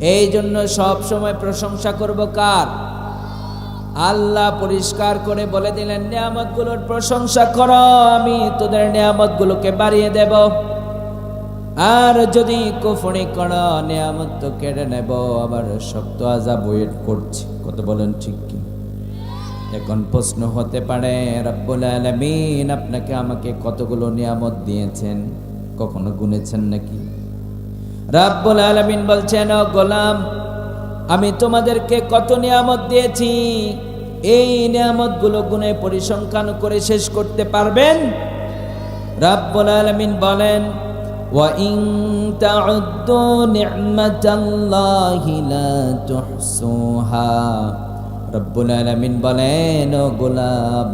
এই জন্য সব সময় প্রশংসা করব কার? আল্লাহ পরিষ্কার করে বলে দিলেন, নিয়ামতগুলোর প্রশংসা করো, আমি তোদের নিয়ামতগুলোকে বাড়িয়ে দেব। আর যদি কুফরি করো, নিয়ামত তো কেড়ে নেব। আবার শক্ত আজাব ওয়েট করছি। কত বলেন ঠিক কি? এখন প্রশ্ন হতে পারে, রব্বুল আলামিন আপনাকে আমাকে কতগুলো নিয়ামত দিয়েছেন? কখনো গুনেছেন নাকি? রাব্বুল আলামিন বলছেন ও গোলাম আমি তোমাদেরকে কত নিয়ামত দিয়েছি এই নিয়ামতগুলো গুণে পরিসংখ্যান করে শেষ করতে পারবেন রাব্বুল আলামিন বলেন وَإِن تَعُدُّوا نِعْمَةَ اللَّهِ لَا تُحْصُوهَا রব্বুল আলামিন বলেন ও গোলাম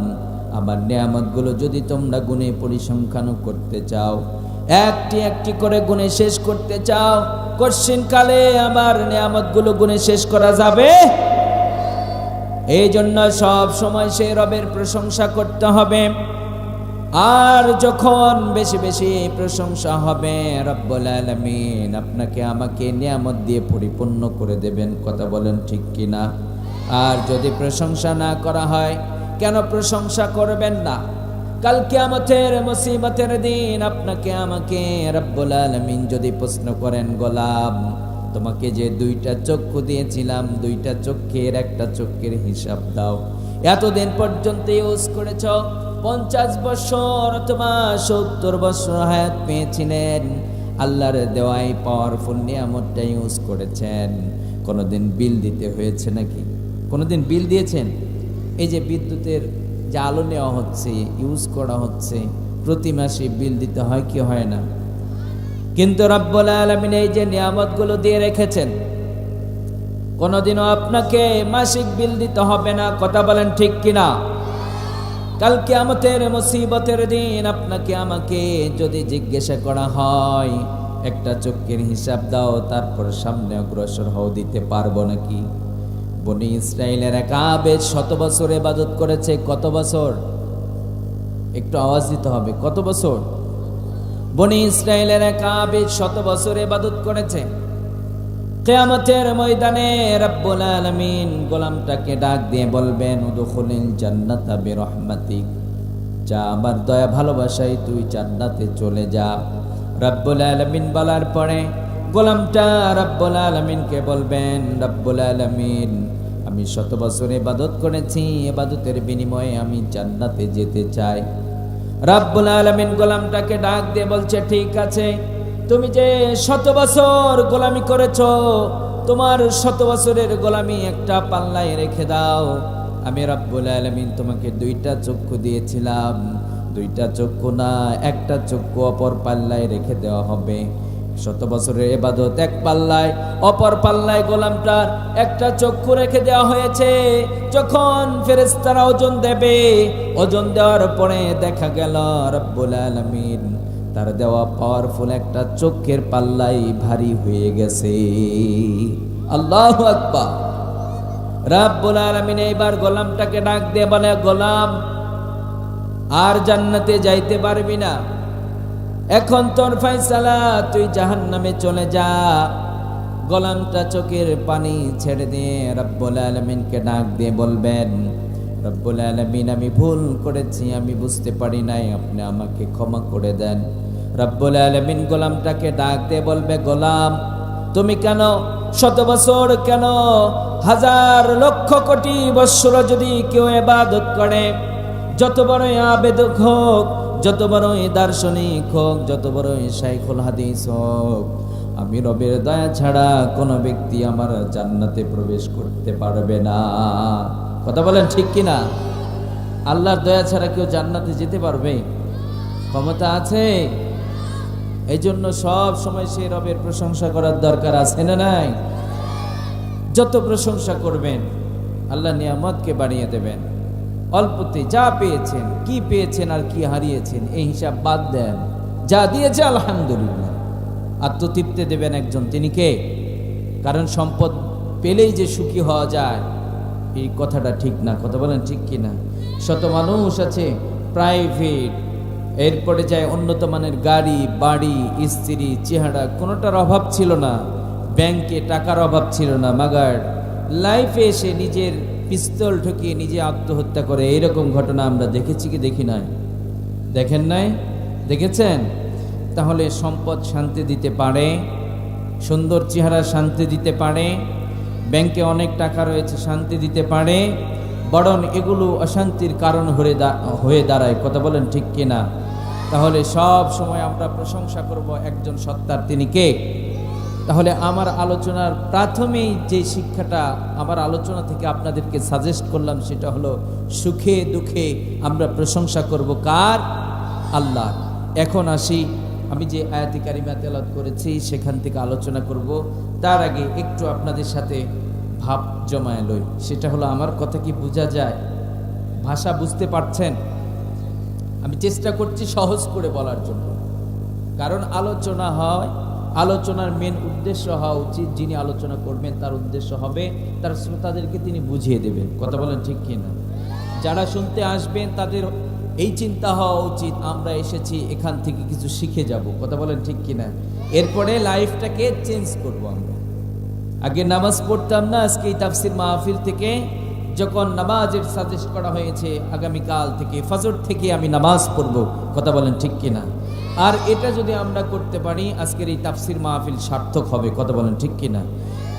আমার নিয়ামতগুলো যদি তোমরা গুণে পরিসংখ্যান করতে চাও একটি একটি করে গুণে শেষ করতে চাও কশ্চিন কালে আমার নিয়ামতগুলো গুণে শেষ করা যাবে। এই জন্য সব সময় সেই রবের প্রশংসা করতে হবে। আর যখন বেশি বেশি প্রশংসা হবে, রব্বুল আলামিন আপনাকে আমাকে নিয়ামত দিয়ে পরিপূর্ণ করে দেবেন, কথা বলেন ঠিক কিনা? আর যদি প্রশংসা না করা হয়, কেন প্রশংসা করবেন না? কাল কিয়ামতের মুসিবতের দিন আপনাকে আমাকে রব্বুল আলামিন যদি প্রশ্ন করেন, গোলাম, তোমাকে যে দুইটা চক্ষু দিয়েছিলাম, দুইটা চক্ষের একটা চক্ষের হিসাব দাও। এতদিন পর্যন্ত ইউজ করেছ, পঞ্চাশ বছর অথবা সত্তর বছর হায়াত পেয়েছিলেন। আল্লাহর দেওয়াই পাওয়ারফুল নিয়ামতটা ইউজ করেছেন। কোনোদিন বিল দিতে হয়েছে নাকি? কোনোদিন বিল দিয়েছেন? এই যে বিদ্যুতের যে আলো নেওয়া হচ্ছে ইউজ করা হচ্ছে, প্রতি মাসে বিল দিতে হয় কি হয় না? কিন্তু রব্বুল আলমিন এই যে নিয়ামতগুলো দিয়ে রেখেছেন, কোনোদিনও আপনাকে মাসিক বিল দিতে হবে না, কথা বলেন ঠিক কিনা? কালকে আমাদের মুসিবতের দিন আপনাকে আমাকে যদি জিজ্ঞাসা করা হয়, একটা চোখের হিসাব দাও, তারপর সামনে অগ্রসর হও, দিতে পারব নাকি? বনি ইসরায়েলের আবেদ শত বছর এবাদত করেছে, কত বছর? একটু আওয়াজ দিতে হবে, কত বছর? বনি ইসরায়েলের আবেদ শত বছর এবাদত করেছে। কেয়ামতের ময়দানে রব্বুল গোলামটাকে ডাক দিয়ে বলবেন, উদখুলিল জান্নাতা বিরহমাতিক। যা আমার দয়া ভালোবাসায় তুই জান্নাতে চলে যা। রব্বুল আলামিন বলার পরে গোলামটা রব্বুল আলামিনকে বলবেন, রব্বুল আলামিন আমি শত বছর ইবাদত করেছি, ইবাদতের বিনিময়ে আমি জান্নাতে যেতে চাই। রাব্বুল আলামিন গোলামটাকে ডাক দিয়ে বলছে, ঠিক আছে, তুমি যে শত বছর গোলামি করেছ, তোমার শত বছরের গোলামি একটা পাল্লায় রেখে দাও। আমি রাব্বুল আলামিন তোমাকে দুইটা চক্ষু দিয়েছিলাম। দুইটা চক্ষু না, একটা চক্ষু অপর পাল্লায় রেখে দেওয়া হবে। শত বছরের এবাদত এক পাল্লায়, অপর পাল্লায় গোলামটার একটা চক্ষু রেখে দেওয়া হয়েছে। যখন ফেরেস্তারা ওজন দেবে, ওজন দেওয়ার পরে দেখা গেল রব্বুল আলামিন, তার দেওয়া পাওয়ারফুল একটা চোখের পাল্লাই ভারী হয়ে গেছে। আল্লাহ আকবার। রাব্বুল আলামিন এইবার গোলামটাকে ডাক দিয়ে বলে, গোলাম, আর জান্নাতে যাইতে পারবি না। এখন তোর ফয়সালা, তুই জাহান নামে চলে যা। গোলামটা চোখের পানি ছেড়ে দিয়ে রব্বুল আলমিনকে ডাক দিয়ে বলবেন, রব্বুল আলমিন, আমি ভুল করেছি, আমি বুঝতে পারি নাই, আপনি আমাকে ক্ষমা করে দেন। রব্বুল আলমিন গোলামটাকে ডাক দিয়ে বলবে, গোলাম, তুমি কেন, শত বছর কেন, হাজার লক্ষ কোটি বৎসর যদি কেউ এবাদত করে, যত বড়ই আবেদক হোক যত বড়ই দার্শনিক হোক, যত বড়ই শাইখুল হাদিস হোক, আমি রবের দয়া ছাড়া কোনো ব্যক্তি আমার জান্নাতে প্রবেশ করতে পারবে না। কথা বলেন ঠিক কি না আল্লাহর দয়া ছাড়া কেউ জান্নাতে যেতে পারবে? ক্ষমতা আছে? এই জন্য সব সময় সেই রবের প্রশংসা করার দরকার আছে না নাই? যত প্রশংসা করবেন, আল্লাহ নিয়ামতকে বাড়িয়ে দেবেন। অল্পতে যা পেয়েছেন, কি পেয়েছেন আর কি হারিয়েছেন, এই হিসাব বাদ দেন। যা দিয়েছে আলহামদুলিল্লাহ। আত্মতৃপ্তি দেবেন একজন, তিনি কে? কারণ সম্পদ পেলেই যে সুখী হওয়া যায়, এই কথাটা ঠিক না। কথা বলেন ঠিক কি না? শত মানুষ আছে, প্রাইভেট, এরপরে যায় উন্নত মানের গাড়ি, বাড়ি, স্ত্রী, চেহারা, কোনোটার অভাব ছিল না। ব্যাংকে টাকার অভাব ছিল না, মাগার। লাইফে এসে নিজের পিস্তল ঠকিয়ে নিজে আত্মহত্যা করে এরকম ঘটনা আমরা দেখেছি কি দেখি নাই? দেখেন নাই? দেখেছেন? তাহলে সম্পদ শান্তি দিতে পারে, সুন্দর চেহারা শান্তি দিতে পারে, ব্যাংকে অনেক টাকা রয়েছে শান্তি দিতে পারে, বরং এগুলো অশান্তির কারণ হয়ে হয়ে দাঁড়ায়, কথা বলেন ঠিক কিনা? তাহলে সব সময় আমরা প্রশংসা করব একজন সত্তার, তিনি কে? তাহলে আমার আলোচনার প্রাথমেই যে শিক্ষাটা আমার আলোচনা থেকে আপনাদেরকে সাজেস্ট করলাম সেটা হলো, সুখে দুঃখে আমরা প্রশংসা করব কার? আল্লাহ এখন আসি, আমি যে আয়াতি কারিমা করেছি সেখান থেকে আলোচনা করব। তার আগে একটু আপনাদের সাথে ভাব জমায় লই। সেটা হলো, আমার কথা কি বোঝা যায়? ভাষা বুঝতে পারছেন? আমি চেষ্টা করছি সহজ করে বলার জন্য। কারণ আলোচনা হয় আলোচনার মেন উদ্দেশ্য হওয়া উচিত যিনি আলোচনা করবেন, তার উদ্দেশ্য হবে, তার শ্রোতাদেরকে তিনি বুঝিয়ে দেবেন। কথা বলেন ঠিক কিনা? যারা শুনতে আসবেন, তাদের এই চিন্তা হওয়া উচিত, আমরা এসেছি, এখান থেকে কিছু শিখে যাব। কথা বলেন ঠিক কিনা? এরপরে লাইফটাকে চেঞ্জ করব আমরা। আগে নামাজ পড়তাম না, আজকে এই তাফসির মাহফিল থেকে যখন নামাজের সাজেস্ট করা হয়েছে, আগামীকাল থেকে, ফজর থেকে আমি নামাজ পড়ব। কথা বলেন ঠিক কিনা? আর এটা যদি আমরা করতে পারি, আজকের এই তাফসির মাহফিল সার্থক হবে। কথা বলেন ঠিক কিনা?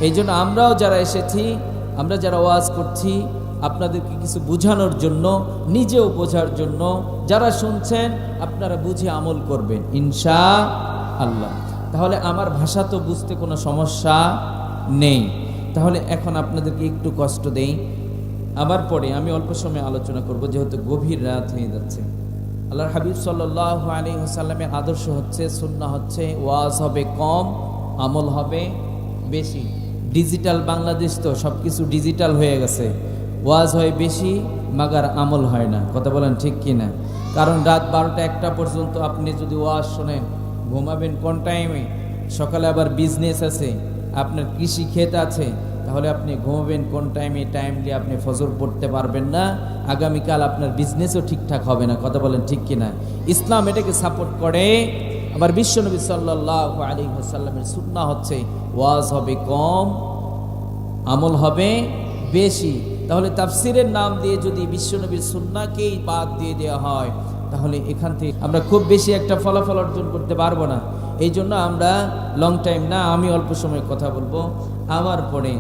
এই জন্য আমরাও যারা এসেছি, আমরা যারা ওয়াজ করছি, আপনাদেরকে কিছু বোঝানোর জন্য, নিজেও বোঝার জন্য, যারা শুনছেন, আপনারা বুঝে আমল করবেন ইনশা আল্লাহ তাহলে আমার ভাষা তো বুঝতে কোনো সমস্যা নেই। তাহলে এখন আপনাদেরকে একটু কষ্ট দেই। আবার পরে আমি অল্প সময় আলোচনা করব, যেহেতু গভীর রাত হয়ে যাচ্ছে। আল্লাহর হাবিব সাল্লাহ আলী সাল্লামের আদর্শ হচ্ছে সুন্না হচ্ছে, ওয়াজ হবে কম, আমল হবে বেশি। ডিজিটাল বাংলাদেশ তো সব কিছু ডিজিটাল হয়ে গেছে। ওয়াজ হয় বেশি, মাগার আমল হয় না। কথা বলেন ঠিক কি না কারণ রাত বারোটা একটা পর্যন্ত আপনি যদি ওয়াজ শোনেন, ঘুমাবেন কোন টাইমে সকালে আবার বিজনেস আছে, আপনার কৃষি ক্ষেত আছে তাহলে আপনি ঘুমাবেন, কোন টাইমে টাইম দিয়ে আপনি ফজর পড়তে পারবেন না। আগামীকাল আপনার বিজনেসও ঠিকঠাক হবে না, কথা বলেন ঠিক কিনা। ইসলাম এটাকে সাপোর্ট করে। আবার বিশ্বনবী সাল্লাহ আলী সুন্না হচ্ছে, ওয়াজ হবে কম, আমল হবে বেশি। তাহলে তাফসিরের নাম দিয়ে যদি বিশ্বনবীর সুন্নাকেই বাদ দিয়ে দেওয়া হয়, তাহলে এখান থেকে আমরা খুব বেশি একটা ফলাফল অর্জন করতে পারব না। এই জন্য আমরা লং টাইম না, আমি অল্প সময় কথা বলব। আমার পরে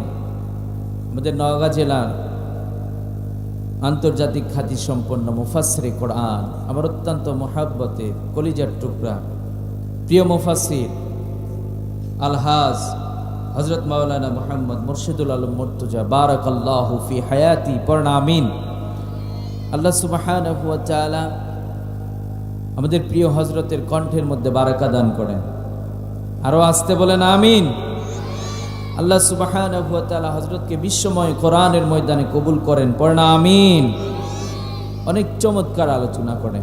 আমাদের নওগাঁ জেলার আন্তর্জাতিক খ্যাতি সম্পন্ন মুফাসরে কোরআন, আমার অত্যন্ত মহাব্বতে কলিজার টুকরা। প্রিয় মুফাসির আলহাজ হজরত মাওলানা মোহাম্মদ মুর্শিদুল আলম মর্তুজা বারাক আল্লাহ ফি হায়াতি, পড়না আমিন। আল্লাহ সুবাহান আমাদের প্রিয় হজরতের কণ্ঠের মধ্যে বারাকা দান করেন। আরও আসতে বলেন আমিন। আল্লাহ সুবাহান হজরতকে বিশ্বময় কোরআনের ময়দানে কবুল করেন। পড়না আমিন। অনেক চমৎকার আলোচনা করেন।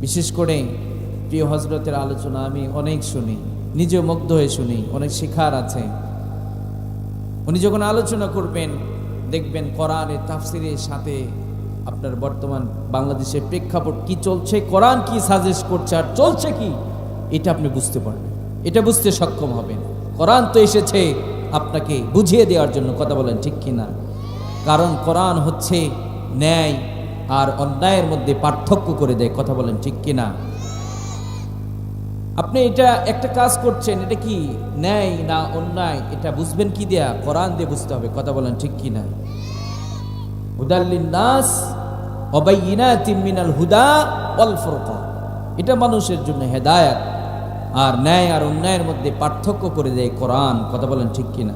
বিশেষ করে প্রিয় হজরতের আলোচনা আমি অনেক শুনি নিজে মুগ্ধ হয়ে শুনি, অনেক শেখার আছে। উনি যখন আলোচনা করবেন, দেখবেন কোরআনের তাফসিরের সাথে আপনার বর্তমান বাংলাদেশের প্রেক্ষাপট কি চলছে, কোরআন কি সাজেস্ট করছে আর চলছে কি, এটা আপনি বুঝতে পারবেন। এটা বুঝতে সক্ষম হবেন। কোরআন তো এসেছে আপনাকে বুঝিয়ে দেওয়ার জন্য কথা বলেন, ঠিক কিনা? কারণ কোরআন হচ্ছে ন্যায় আর অন্যায়ের মধ্যে পার্থক্য করে দেয়, কথা বলেন, ঠিক কিনা? আপনি এটা একটা কাজ করছেন, এটা কি ন্যায় না অন্যায়? এটা বুঝবেন কি দেয়া? কোরআন দিয়ে বুঝতে হবে, কথা বলেন, ঠিক কি না হুদাল্লিন নাস অবাইনাতিম মিনাল হুদা ফুরকান। এটা মানুষের জন্য হেদায়াত। আর ন্যায় আর অন্যায়ের মধ্যে পার্থক্য করে দেয় কোরআন। কথা বলেন ঠিক কিনা?